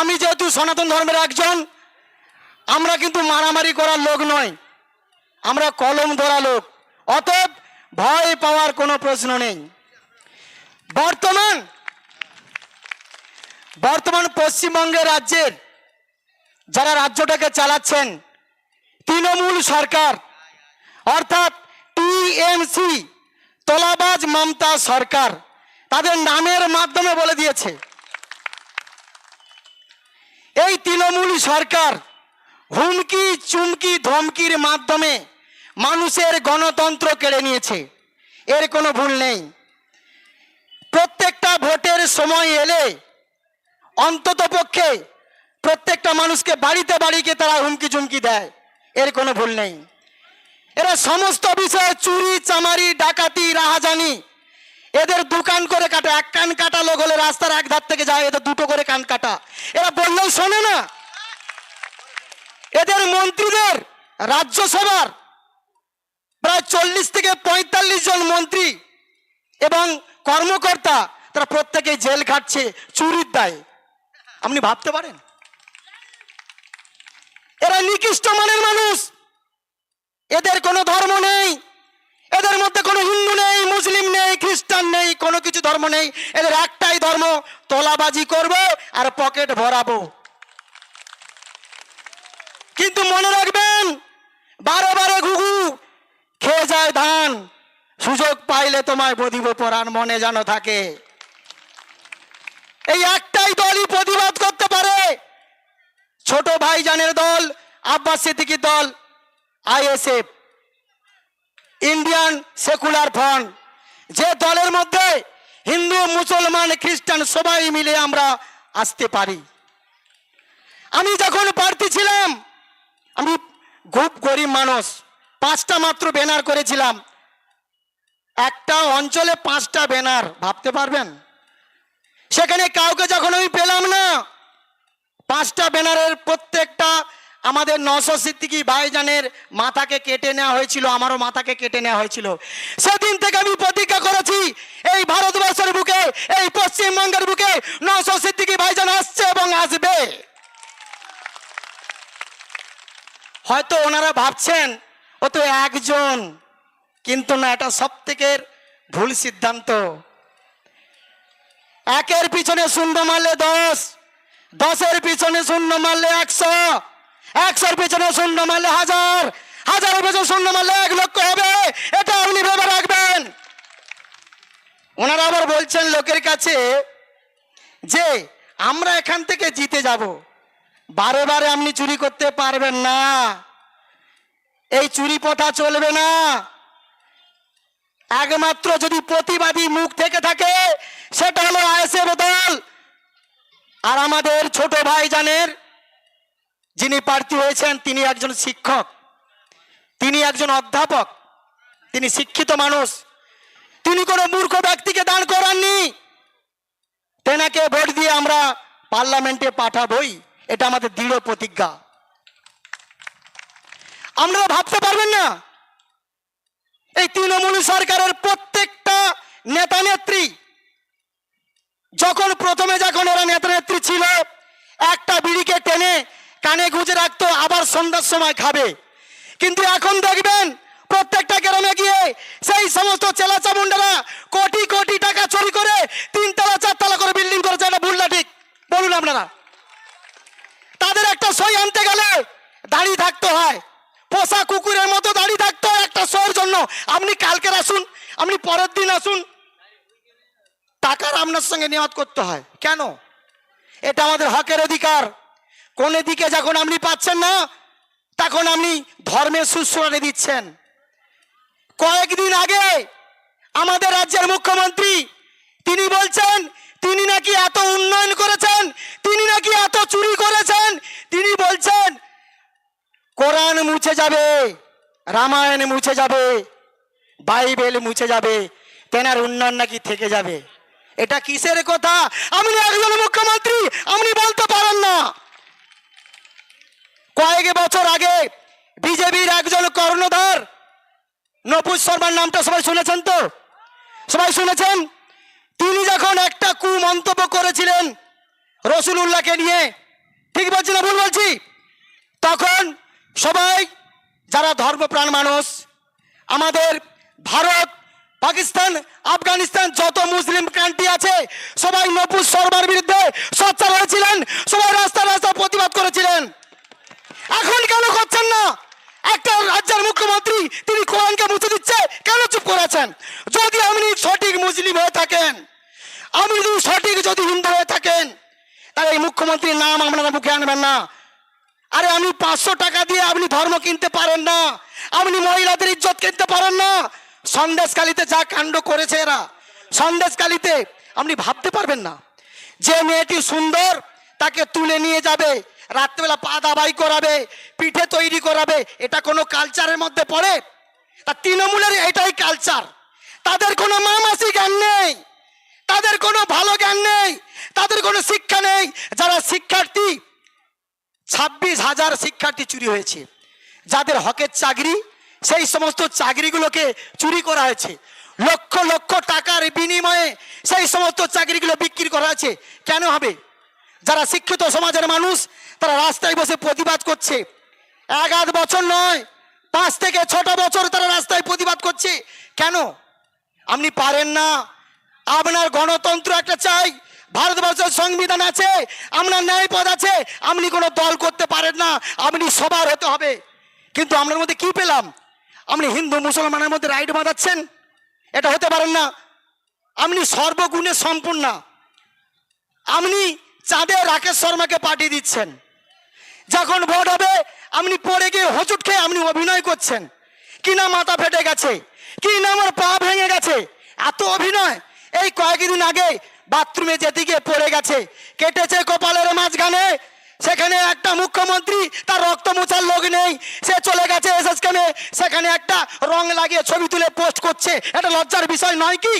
আমি যেহেতু সনাতন ধর্মের একজন, আমরা কিন্তু মারামারি করার লোক নয় আমরা কলম ধরা লোক। অতএব ভয় পাওয়ার কোনো প্রশ্ন নেই। বর্তমান বর্তমান পশ্চিমবঙ্গের রাজ্যের যারা রাজ্যটাকে চালাচ্ছেন, তৃণমূল সরকার, অর্থাৎ টিএমসি, তোলাবাজ মমতা সরকার, তাদের নামের মাধ্যমে বলে দিয়েছে। এই তৃণমূল সরকার হুমকি, চুমকি, ধমকির মাধ্যমে মানুষের গণতন্ত্র কেড়ে নিয়েছে। এর কোনো ভুল নেই। প্রত্যেকটা ভোটের সময় এলে অন্তত পক্ষে প্রত্যেকটা মানুষকে বাড়িতে বাড়িকে তারা হুমকি চুমকি দেয়। এর কোনো ভুল নেই। এরা সমস্ত বিষয়ে চুরি, চামারি, ডাকাতি, রাহাজানি এদের দোকান করে কাটা, এক কান কাটা লোক হলে রাস্তার এক ধার থেকে যায়, এদের দুটো করে কান কাটা। এরা বললেও শোনে না। এদের মন্ত্রীদের রাজ্যসভার প্রায় চল্লিশ থেকে পঁয়তাল্লিশ জন মন্ত্রী এবং কর্মকর্তা, তারা প্রত্যেকে জেল খাটছে, চুরির দায়ে। আপনি ভাবতে পারেন? এরা নিকৃষ্ট মানের মানুষ। এদের কোনো ধর্ম নেই। এদের মধ্যে কোনো হিন্দু নেই। খ্রিস্টান নেই, কোনো কিছু ধর্ম নেই, এদের একটাই ধর্ম, তোলাবাজি করব আর পকেট ভরাবো। কিন্তু মনে রাখবেন, বারে বারে ঘুঘু, খেয়ে যায় ধান, সুযোগ পাইলে তোমায় বদিব পরাণ, মনে যেন থাকে। এই একটাই দলই প্রতিবাদ করতে পারে। ছোট ভাইজানের দল, আব্বাস সিদ্দিকির দল, আইএসএফ, ইন্ডিয়ান সেকুলার ফ্রন্ট। যে দলের মধ্যে হিন্দু, মুসলমান, খ্রিস্টান সবাই মিলে আমরা আসতে পারি। আমি যখন প্রার্থী ছিলাম, আমি খুব গরিব মানুষ, পাঁচটা মাত্র ব্যানার করেছিলাম। একটা অঞ্চলে পাঁচটা ব্যানার, ভাবতে পারবেন? সেখানে কাউকে যখন আমি পেলাম না, পাঁচটা ব্যানারের প্রত্যেকটা আমাদের নশো সিদ্দিকি ভাইজানের মাথাকে কেটে নেওয়া হয়েছিল, আমারও মাথাকে কেটে নেওয়া হয়েছিল। সেদিন থেকে আমি প্রতিজ্ঞা করেছি, এই ভারতবর্ষের বুকে, এই পশ্চিমবঙ্গের বুকে নশো সিদ্দিকি ভাইজান আসছে এবং আসবে। হয়তো ওনারা ভাবছেন, ও তো একজন, কিন্তু না, এটা সব থেকে ভুল সিদ্ধান্ত। একের পিছনে শূন্য মারলে দশ, দশের পিছনে শূন্য মারলে একশো। একশোর পিছনে শূন্য মারলে হাজার, হাজারের পিছনে শূন্য মারলে এক লক্ষ হবে। এটা আপনি ভেবে রাখবেন। ওনারা আবার বলছেন লোকের কাছে যে, আমরা এখান থেকে জিতে যাব। বারে বারে আপনি চুরি করতে পারবেন না। এই চুরি প্রথা চলবে না। একমাত্র যদি প্রতিবাদী মুখ থেকে থাকে, সেটা হলো আইএসএফ দল। আর আমাদের ছোট ভাই জানের যিনি প্রার্থী হয়েছেন, তিনি একজন শিক্ষক, তিনি একজন অধ্যাপক, তিনি শিক্ষিত মানুষ। তিনি কোনো মূর্খ ব্যক্তিকে দান করাননি। তেনাকে ভোট দিয়ে আমরা পার্লামেন্টে পাঠাবই। এটা আমাদের দৃঢ় প্রতিজ্ঞা। আপনারা ভাবতে পারবেন না, এই তৃণমূল সরকারের প্রত্যেকটা নেতা নেত্রী যখন প্রথমে যখন এরা নেতা নেত্রী ছিল কানে গুঁজে রাখতো, আবার সন্ধ্যার সময় খাবে। কিন্তু এখন দেখবেন, প্রত্যেকটা গ্রামে গিয়ে সেই সমস্ত চেলা চামুন্ডারা কোটি কোটি টাকা চুরি করে তিনতলা, চারতলা করে বিল্ডিং করেছে। এটা ভুল না ঠিক? বলুন আপনারা। তাদের একটা সই আনতে গেলে দাঁড়িয়ে থাকতে হয়। পোষা কুকুরের মতো দাঁড়িয়ে থাকতে হয় একটা সইয়ের জন্য। আপনি কালকের আসুন, আপনি পরের দিন আসুন। টাকার আপনার সঙ্গে নিয়ত করতে হয়। কেন? এটা আমাদের হকের অধিকার। কোন দিকে যখন আপনি পাচ্ছেন না, তখন আপনি ধর্মের সুশ্রণে দিচ্ছেন। কয়েকদিন আগে আমাদের রাজ্যের মুখ্যমন্ত্রী, তিনি বলছেন, তিনি নাকি এত উন্নয়ন করেছেন, তিনি নাকি এত চুরি করেছেন, তিনি বলছেন, কোরআন মুছে যাবে, রামায়ণ মুছে যাবে, বাইবেল মুছে যাবে, তেনার উন্নয়ন নাকি থেকে যাবে। এটা কিসের কথা? আপনি একজন মুখ্যমন্ত্রী, আপনি বলতে পারেন না। কয়েক বছর আগে বিজেপির একজন কর্ণধার নপুর শর্মার নামটা সবাই শুনেছেন তো? সবাই শুনেছেন? তিনি যখন একটা কু মন্তব্য করেছিলেন রসুল উল্লাহকে নিয়ে, ঠিক বলছি না ভুল বলছি? তখন সবাই যারা ধর্মপ্রাণ মানুষ, আমাদের ভারত, পাকিস্তান, আফগানিস্তান, যত মুসলিম কান্ট্রি আছে, সবাই নপুর সরবার বিরুদ্ধে সোচ্চার হয়েছিলেন, সবাই রাস্তা রাস্তা প্রতিবাদ করেছিলেন। এখন কেন করছেন না? একটা রাজ্যের মুখ্যমন্ত্রী, তিনি কোরআনকে মুছে দিচ্ছে, কেন চুপ করেছেন যদি আপনি সঠিক মুসলিম হয়ে থাকেন আপনি যদি সঠিক যদি হিন্দু হয়ে থাকেন, তাহলে এই মুখ্যমন্ত্রীর নাম আপনারা মুখে আনবেন না। আরে আমি পাঁচশো টাকা দিয়ে আপনি ধর্ম কিনতে পারেন না, আপনি মহিলাদের ইজ্জত কিনতে পারেন না। সন্দেশকালীতে যা কাণ্ড করেছে এরা সন্দেশকালীতে আপনি ভাবতে পারবেন না। যে মেয়েটি সুন্দর, তাকে তুলে নিয়ে যাবে রাত্রেবেলা পা দাবাই করাবে, পিঠে তৈরি করাবে, এটা কোনো কালচারের মধ্যে পড়ে? তা তৃণমূলের এটাই কালচার তাদের কোনো মামাসি জ্ঞান নেই, তাদের কোনো ভালো জ্ঞান নেই, তাদের কোনো শিক্ষা নেই। যারা শিক্ষার্থী, ছাব্বিশ হাজার শিক্ষার্থী চুরি হয়েছে। যাদের হকের চাকরি, সেই সমস্ত চাকরিগুলোকে চুরি করা হয়েছে। লক্ষ লক্ষ টাকার বিনিময়ে সেই সমস্ত চাকরিগুলো বিক্রি করা হয়েছে। কেন হবে? যারা শিক্ষিত সমাজের মানুষ, তারা রাস্তায় বসে প্রতিবাদ করছে। এক আধ বছর নয়, পাঁচ থেকে ছটা বছর তারা রাস্তায় প্রতিবাদ করছে। কেন? আপনি পারেন না। আপনার গণতন্ত্র একটা চাই, ভারতবর্ষের সংবিধান আছে, আপনার ন্যায়পদ আছে, আপনি কোনো দল করতে পারেন না, আপনি সবার হতে হবে। কিন্তু আপনার মধ্যে কি পেলাম? আপনি হিন্দু, মুসলমানের মধ্যে রাইট বাঁধাচ্ছেন? এটা হতে পারেন না। আপনি সর্বগুণে সম্পূর্ণ আপনি চাঁদে রাকেশ শর্মাকে পাঠিয়ে দিচ্ছেন। যখন ভোট হবে, আপনি পড়ে গিয়ে হোঁচট খেয়ে আপনি অভিনয় করছেন। কি না মাথা ফেটে গেছে? কি না আমার পা ভেঙে গেছে? এত অভিনয়! এই কয়েকদিন আগে বাথরুমে যেতে গিয়ে পড়ে গেছে, কেটেছে কপালের মাঝখানে, সেখানে একটা মুখ্যমন্ত্রী, তার রক্ত মোছার লোক নেই, সে চলে গেছে এসএস কেমে সেখানে একটা রং লাগিয়ে ছবি তুলে পোস্ট করছে। এটা লজ্জার বিষয় নয় কি?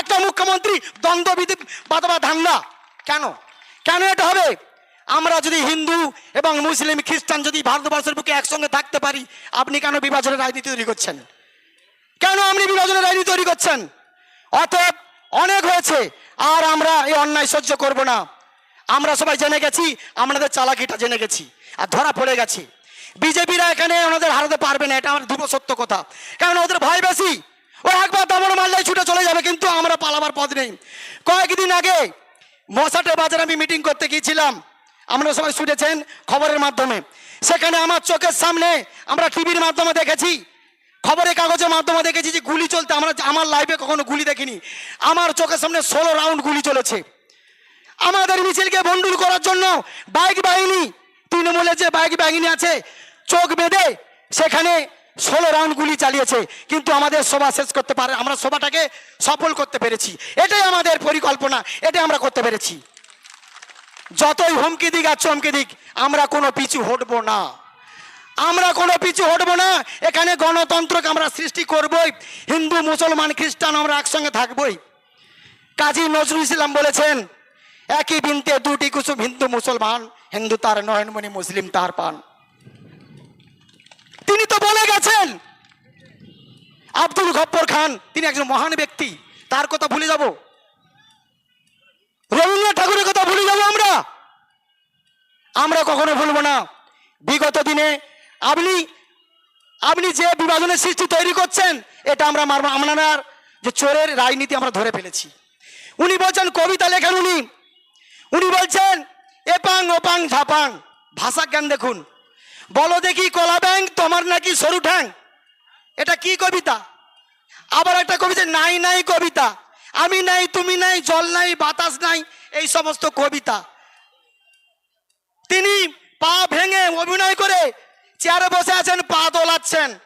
একটা মুখ্যমন্ত্রী দ্বন্দ্ববিধি বাদবা ধান্দা। কেন? কেন এটা হবে? আমরা যদি হিন্দু এবং মুসলিম, খ্রিস্টান যদি ভারতবর্ষের বুকে একসঙ্গে থাকতে পারি, আপনি কেন বিভাজনের রাজনীতি তৈরি করছেন? কেন আপনি বিভাজনের রাজনীতি তৈরি করছেন? অতএব অনেক হয়েছে, আর আমরা এই অন্যায় সহ্য করব না। আমরা সবাই জেনে গেছি, আমাদের চালাকিটা জেনে গেছি, আর ধরা পড়ে গেছি। বিজেপিরা এখানে ওনাদের হারাতে পারবে না, এটা আমার ধ্রুব সত্য কথা। কারণ ওদের ভয় বেশি। ও একবার দামড় মারলেই ছুটে চলে যাবে, কিন্তু আমরা পালাবার পথ নেই। কয়েকদিন আগে মশাটে বাজারে আমি মিটিং করতে গিয়েছিলাম। আমরা সবাই শুনেছেন খবরের মাধ্যমে। সেখানে আমার চোখের সামনে আমরা টিভির মাধ্যমে দেখেছি। খবরের কাগজের মাধ্যমে দেখেছি যে গুলি চলতে, আমরা আমার লাইফে কখনো গুলি দেখিনি। আমার চোখের সামনে ষোলো রাউন্ড গুলি চলেছে। আমাদের মিছিলকে ভণ্ডুল করার জন্য বাইক বাহিনী, তৃণমূলের যে বাইক বাহিনী আছে, চোখ বেঁধে সেখানে ষোলো রাউন্ড গুলি চালিয়েছে, কিন্তু আমাদের সভা শেষ করতে পারে, আমরা সভাটাকে সফল করতে পেরেছি। এটাই আমাদের পরিকল্পনা, এটাই আমরা করতে পেরেছি। যতই হুমকি দিক আর চমকি দিক, আমরা কোনো পিছু হটব না। আমরা কোনো পিছু হটব না, এখানে গণতন্ত্রকে আমরা সৃষ্টি করবই, হিন্দু, মুসলমান, খ্রিস্টান আমরা একসঙ্গে থাকবই। কাজী নজরুল ইসলাম বলেছেন, একই বিনতে দুটি কুসুম হিন্দু মুসলমান, হিন্দু তার নয়নমণি, মুসলিম তার পান। গেছেন আব্দুল গপ্পর খান, তিনি একজন মহান ব্যক্তি, তার কথা ভুলে যাব। রবীন্দ্রনাথ ঠাকুরের কথা ভুলে যাব আমরা। আমরা কখনো ভুলবো না। বিগত দিনে আপনি আপনি যে বিভাজনের সৃষ্টি তৈরি করছেন, এটা আমরা মারব আপনার যে চোরের রাজনীতি আমরা ধরে ফেলেছি। উনি বলছেন, কবিতা লেখেন উনি। উনি বলছেন, এপাং ওপাং ঝাপাং। ভাষা জ্ঞান দেখুন বলো দেখি কলা ব্যাং তোমার নাকি সরু ঠ্যাং। এটা কি কবিতা? আবার একটা কবিতা, নাই নাই কবিতা। আমি নাই, তুমি নাই, জল নাই, বাতাস নাই, এই সমস্ত কবিতা। তিনি পা ভেঙে অভিনয় করে চেয়ারে বসে আছেন, পা দোলাচ্ছেন।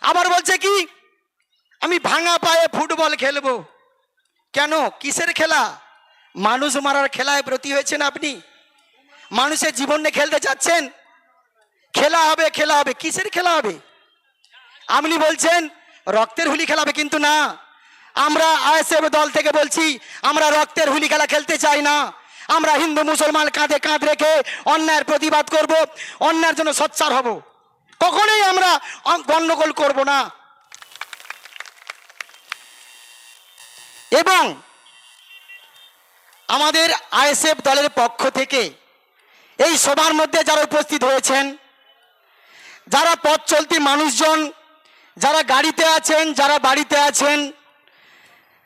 আবার বলছে কি, আমি ভাঙা পায়ে ফুটবল খেলব। কেন? কিসের খেলা? মানুষ মারার খেলায় ব্রতী হয়েছেন আপনি? মানুষের জীবনে খেলতে চাচ্ছেন? খেলা হবে খেলা হবে। কিসের খেলা হবে? আপনি বলছেন, রক্তের হুলি খেলাবে কিন্তু না। আমরা আইএসএফ দল থেকে বলছি, আমরা রক্তের হুলি খেলা খেলতে চাই না। আমরা হিন্দু মুসলমান কাঁধে কাঁধ রেখে অন্যায়ের প্রতিবাদ করব, অন্যায়ের জন্য সোচ্চার হব। কখনোই আমরা গণ্ডগোল করব না। এবং আমাদের আইএসএফ দলের পক্ষ থেকে এই সভার মধ্যে যারা উপস্থিত হয়েছেন যারা পথ চলতি মানুষজন, যারা গাড়িতে আছেন, যারা বাড়িতে আছেন,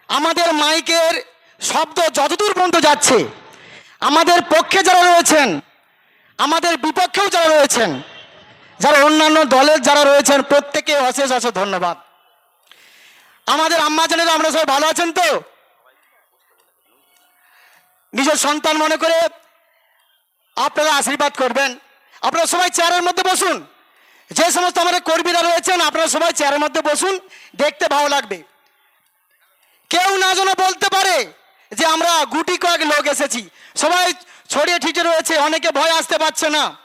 আমাদের মাইকের শব্দ যতদূর পর্যন্ত যাচ্ছে, আমাদের পক্ষে যারা রয়েছেন, আমাদের বিপক্ষেও যারা রয়েছেন, যারা অন্যান্য দলের যারা রয়েছেন, প্রত্যেকে অশেষ অশেষ ধন্যবাদ। আমাদের আম্মাজানেরা আমরা সবাই ভালো আছেন তো? নিজের সন্তান মনে করে আপনারা আশীর্বাদ করবেন। আপনারা সবাই চেয়ারের মধ্যে বসুন। যে সমস্ত আমাদের কর্মীরা রয়েছেন, আপনারা সবাই চেয়ারের মধ্যে বসুন, দেখতে ভালো লাগবে। কেউ না যেন বলতে পারে যে আমরা গুটি কয়েক লোক এসেছি। সবাই ছড়িয়ে ঠিটে রয়েছে, অনেকে ভয় আসতে পারছে না।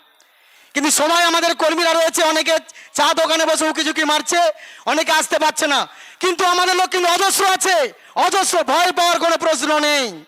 কিন্তু সময় আমাদের কর্মীরা রয়েছে, অনেকে চা দোকানে বসে উকি ঝুঁকি মারছে, অনেকে আসতে পারছে না। কিন্তু আমাদের লোক কিন্তু অজস্র আছে, অজস্র ভয় পাওয়ার কোনো প্রশ্ন নেই।